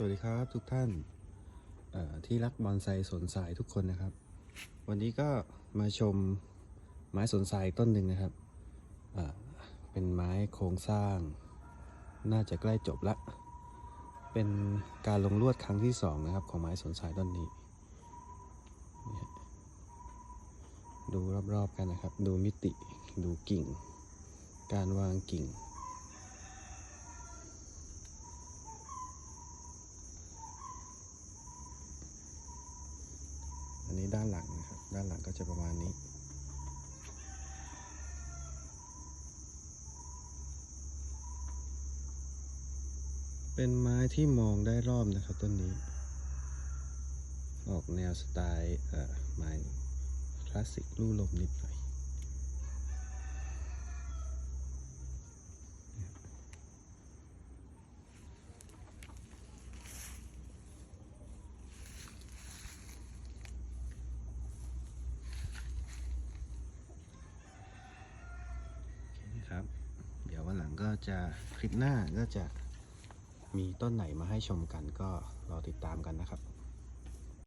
สวัสดีครับทุกท่านที่รักบอนไซสนสายทุกคนนะครับ วันนี้ก็มาชมไม้สนสายต้นหนึ่งนะครับเป็นไม้โครงสร้าง น่าจะใกล้จบละ เป็นการลงลวดครั้งที่สองนะครับ ของไม้สนสายต้นนี้ ดูรอบๆกันนะครับ ดูมิติดูกิ่ง การวางกิ่ง อั นี้ด้านหลังนะครับ ด้านหลังก็จะประมาณนี้ เป็นไม้ที่มองได้รอบนะครับต้นนี้ ออกแนวสไตล์ไม้คลาสสิกลู่ลมนิดหน่อย ครับ เดี๋ยววันหลังก็จะคลิปหน้าก็จะมีต้นไหนมาให้ชมกันก็รอติดตามกันนะครับ